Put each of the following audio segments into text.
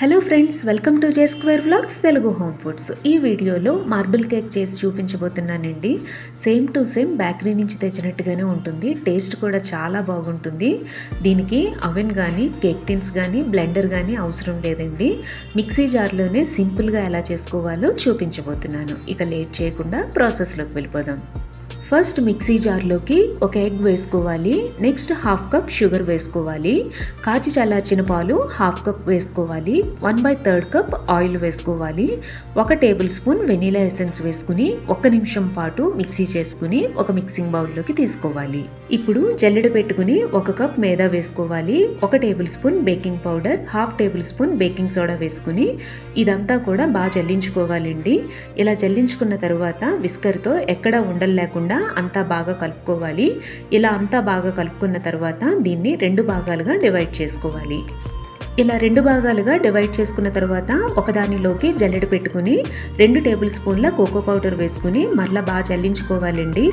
Hello friends welcome to J square vlogs Telugu home foods ఈ వీడియోలో marble cake చేసి చూపించబోతున్నానండి. సేమ్ టు సేమ్ బేకరీ నుంచి తెచ్చినట్టుగానే ఉంటుంది. టేస్ట్ కూడా చాలా బాగుంటుంది. దీనికి అవెన్ కానీ కేక్ టిన్స్ కానీ బ్లెండర్ కానీ అవసరం లేదండి. మిక్సీ జార్లోనే సింపుల్గా ఎలా చేసుకోవాలో చూపించబోతున్నాను. ఇక లేట్ చేయకుండా ప్రాసెస్లోకి వెళ్ళిపోదాం. ఫస్ట్ మిక్సీ జార్లోకి ఒక ఎగ్ వేసుకోవాలి. నెక్స్ట్ హాఫ్ కప్ షుగర్ వేసుకోవాలి. కాచి చల్లార్చిన పాలు హాఫ్ కప్ వేసుకోవాలి. One by third cup oil వేసుకోవాలి. ఒక టేబుల్ స్పూన్ వెనీలా ఎసెన్స్ వేసుకుని ఒక్క నిమిషం పాటు మిక్సీ చేసుకుని ఒక మిక్సింగ్ బౌల్లోకి తీసుకోవాలి. ఇప్పుడు జల్లెడ పెట్టుకుని ఒక కప్ మేదా వేసుకోవాలి. ఒక table spoon baking powder half table spoon baking soda వేసుకుని ఇదంతా కూడా బాగా జల్లించుకోవాలండి. ఇలా జల్లించుకున్న తర్వాత విస్కర్తో ఎక్కడా ఉండలేకుండా అంతా బాగా కలుపుకోవాలి. ఇలా అంతా బాగా కలుపుకున్న తర్వాత దీన్ని రెండు భాగాలుగా డివైడ్ చేసుకోవాలి. ఇలా రెండు భాగాలుగా డివైడ్ చేసుకున్న తర్వాత ఒకదానిలోకి జల్లెడ పెట్టుకుని రెండు టేబుల్ స్పూన్ల కోకో పౌడర్ వేసుకుని మరలా బాగా చల్లించుకోవాలండి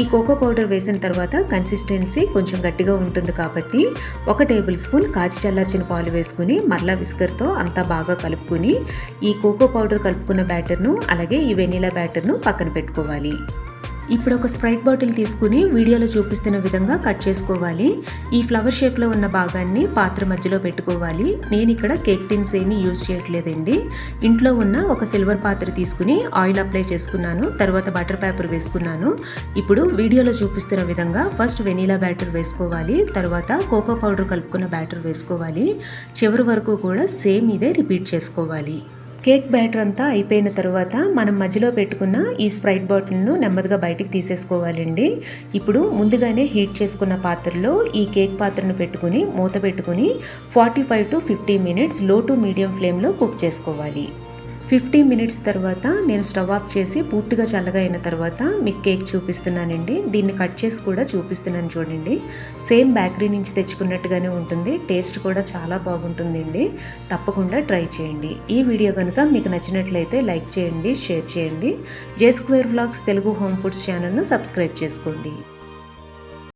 ఈ కోకో పౌడర్ వేసిన తర్వాత కన్సిస్టెన్సీ కొంచెం గట్టిగా ఉంటుంది కాబట్టి ఒక టేబుల్ స్పూన్ కాచి చల్లార్చిన పాలు వేసుకుని మరలా విస్కర్తో అంతా బాగా కలుపుకుని ఈ కోకో పౌడర్ కలుపుకున్న బ్యాటర్ను అలాగే ఈ వెనీలా బ్యాటర్ను పక్కన పెట్టుకోవాలి. ఇప్పుడు ఒక స్ప్రైట్ బాటిల్ తీసుకుని వీడియోలో చూపిస్తున్న విధంగా కట్ చేసుకోవాలి. ఈ ఫ్లవర్ షేప్లో ఉన్న భాగాన్ని పాత్ర మధ్యలో పెట్టుకోవాలి. నేను ఇక్కడ కేక్ టిన్స్ ఏమీ యూజ్ చేయట్లేదండి. ఇంట్లో ఉన్న ఒక సిల్వర్ పాత్ర తీసుకుని ఆయిల్ అప్లై చేసుకున్నాను. తర్వాత బటర్ పేపర్ వేసుకున్నాను. ఇప్పుడు వీడియోలో చూపిస్తున్న విధంగా ఫస్ట్ వెనీలా బ్యాటర్ వేసుకోవాలి. తర్వాత కోకో పౌడర్ కలుపుకున్న బ్యాటర్ వేసుకోవాలి. చివరి వరకు కూడా సేమ్ ఇదే రిపీట్ చేసుకోవాలి. కేక్ బ్యాటర్ అంతా అయిపోయిన తర్వాత మనం మధ్యలో పెట్టుకున్న ఈ స్ప్రైట్ బాటిల్ను నెమ్మదిగా బయటికి తీసేసుకోవాలండి. ఇప్పుడు ముందుగానే హీట్ చేసుకున్న పాత్రలో ఈ కేక్ పాత్రను పెట్టుకుని మూత పెట్టుకుని ఫార్టీ ఫైవ్ టు ఫిఫ్టీ మినిట్స్లో టు మీడియం ఫ్లేమ్లో కుక్ చేసుకోవాలి. ఫిఫ్టీ మినిట్స్ తర్వాత నేను స్టవ్ ఆఫ్ చేసి పూర్తిగా చల్లగా అయిన తర్వాత మీకు కేక్ చూపిస్తున్నానండి. దీన్ని కట్ చేసి కూడా చూపిస్తున్నాను చూడండి. సేమ్ బేకరీ నుంచి తెచ్చుకున్నట్టుగానే ఉంటుంది. టేస్ట్ కూడా చాలా బాగుంటుందండి. తప్పకుండా ట్రై చేయండి. ఈ వీడియో కనుక మీకు నచ్చినట్లయితే లైక్ చేయండి షేర్ చేయండి. J square blogs Telugu home foods ఛానల్ను సబ్స్క్రైబ్ చేసుకోండి.